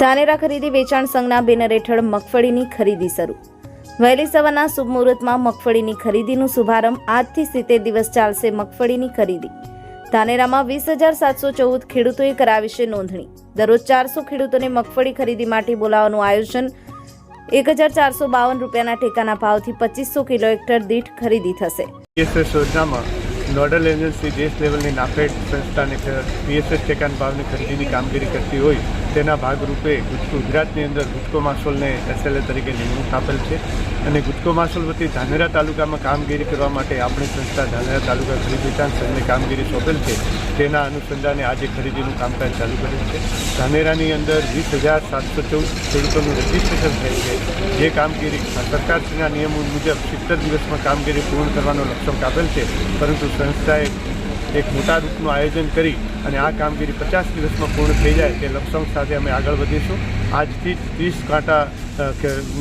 ધાનેરા ખરીદી વેચાણ સંઘના બેનર હેઠળ મગફળીની ખરીદી શરૂ. વહેલી સવારના શુભ મુહૂર્તમાં મગફળીની ખરીદીનું શુભારંભ આજથી સિત્તેર દિવસ ચાલશે મગફળીની ખરીદી. ધાનેરામાં વીસ હજાર સાતસો ચૌદ ખેડૂતોએ કરાવી છે નોંધણી. દરરોજ ચારસો ખેડૂતોને મગફળી ખરીદી માટે બોલાવવાનું આયોજન એક હજાર ચારસો બાવન રૂપિયાના ટેકાના ભાવથી પચીસો કિલો હેક્ટર દીઠ ખરીદી થશે. નોડલ એજન્સી, દેશ લેવલની નાફેડ સંસ્થાની પીએસએસ ટેકાના ભાવની ખરીદીની કામગીરી કરતી હોય તેના ભાગરૂપે ગુજ- ગુજરાતની અંદર ગુજકો માસોલને એસએલએ તરીકે નિમણૂક આપેલ છે અને ગુજકો માસોલ વતી ધાનેરા તાલુકામાં કામગીરી કરવા માટે આપણી સંસ્થા ધાનેરા તાલુકા ખરીદ વેચાણ સંઘને કામગીરી સોંપેલ છે. તેના અનુસંધાને આજે ખરીદીનું કામકાજ ચાલુ કરેલ છે. ધાનેરાની અંદર વીસ હજાર સાતસો ચૌદ ખેડૂતોનું રજીસ્ટ્રેશન થયેલ છે. જે કામગીરી સરકારશ્રીના નિયમો મુજબ સિત્તેર દિવસમાં કામગીરી પૂર્ણ કરવાનો લક્ષ્યાંક આપેલ છે. પરંતુ સંસ્થાએ એક મોટા રૂપનું આયોજન કરી અને આ કામગીરી પચાસ દિવસમાં પૂર્ણ થઈ જાય તે લક્ષ્યાંક સાથે અમે આગળ વધીશું. આજથી જ ત્રીસ કાંટા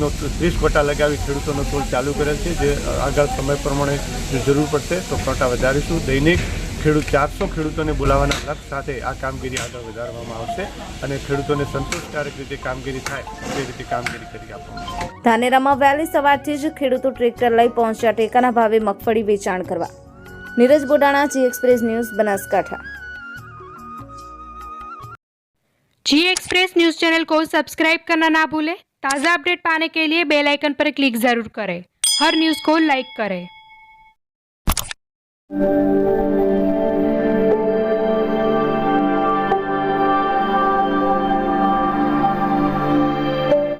નો, ત્રીસ કોટા લગાવી ખેડૂતોનો ટોલ ચાલુ કરેલ છે, જે આગળ સમય પ્રમાણે જરૂર પડશે તો કોટા વધારીશું. દૈનિક ખેડૂત, ચારસો ખેડૂતોને બોલાવવાના લક્ષ્ય સાથે આ કામગીરી આગળ વધારવામાં આવશે અને ખેડૂતોને સંતોષકારક રીતે કામગીરી થાય તે રીતે કામગીરી કરી આપવામાં ધાનેરામાં વહેલી સવારથી જ ખેડૂતો ટ્રેક્ટર લઈ પહોંચ્યા ટેકાના ભાવે મગફળી વેચાણ કરવા. Neeraj Bodana G Express News Banaskantha G Express News channel को सब्सक्राइब करना ना भूलें ताज़ा अपडेट पाने के लिए बेल आइकन पर क्लिक जरूर करें हर न्यूज़ को लाइक करें